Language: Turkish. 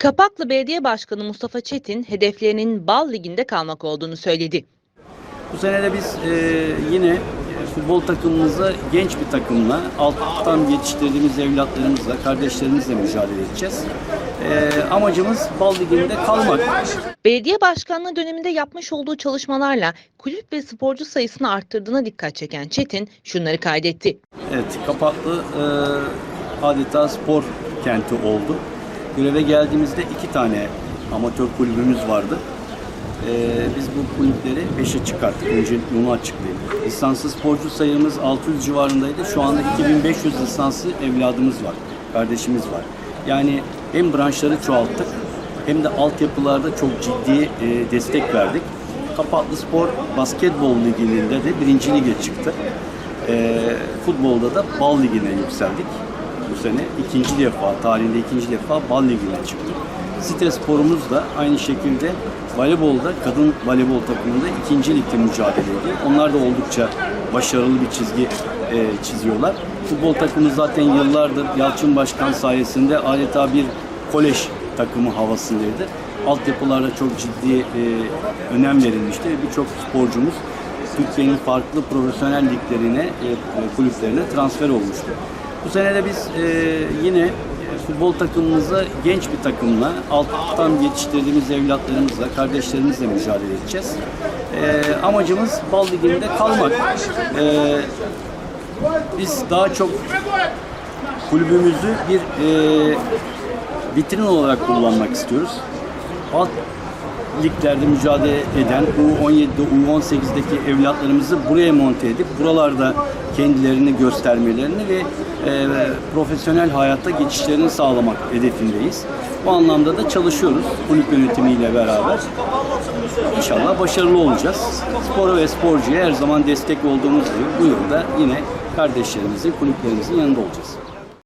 Kapaklı Belediye Başkanı Mustafa Çetin hedeflerinin Bal Ligi'nde kalmak olduğunu söyledi. Bu sene de biz e, yine futbol takımımızla genç bir takımla, alttan yetiştirdiğimiz evlatlarımızla, kardeşlerimizle mücadele edeceğiz. E, amacımız Bal Ligi'nde kalmak. Belediye başkanlığı döneminde yapmış olduğu çalışmalarla kulüp ve sporcu sayısını arttırdığına dikkat çeken Çetin şunları kaydetti. Evet, Kapaklı e, adeta spor kenti oldu. Göreve geldiğimizde iki tane amatör kulübümüz vardı. E, biz bu kulüpleri 5'e çıkarttık. Öncelikle onu açıklayayım. Lisanslı sporcu sayımız 600 civarındaydı. Şu anda 2500 lisanslı evladımız var, kardeşimiz var. Yani hem branşları çoğalttık hem de altyapılarda çok ciddi e, destek verdik. Kapaklı Spor Basketbol Ligi'nde de birinci lige çıktı. E, futbolda da Bal Ligi'ne yükseldik. Bu sene ikinci defa, tarihinde ikinci defa Bal Ligi'ne çıktık. Site sporumuz da aynı şekilde voleybolda, kadın voleybol takımında ikinci ligde mücadele ediyor. Onlar da oldukça başarılı bir çizgi e, çiziyorlar. Futbol takımı zaten yıllardır Yalçın Başkan sayesinde adeta bir kolej takımı havasındaydı. Altyapılarda çok ciddi e, önem verilmişti ve birçok sporcumuz Türkiye'nin farklı profesyonel liglerine, e, kulüplerine transfer olmuştu. Bu sene de biz e, yine futbol takımımızla genç bir takımla, alttan yetiştirdiğimiz evlatlarımızla, kardeşlerimizle mücadele edeceğiz. E, amacımız Bal Ligi'nde kalmak. E, biz daha çok kulübümüzü bir e, vitrin olarak kullanmak istiyoruz. Alt liglerde mücadele eden U17'de, U18'deki evlatlarımızı buraya monte edip buralarda kendilerini göstermelerini ve e, profesyonel hayatta geçişlerini sağlamak hedefindeyiz. Bu anlamda da çalışıyoruz kulüp yönetimiyle beraber. İnşallah başarılı olacağız. Spora ve sporcuya her zaman destek olduğumuz gibi bu yılda yine kardeşlerimizin, kulüplerimizin yanında olacağız.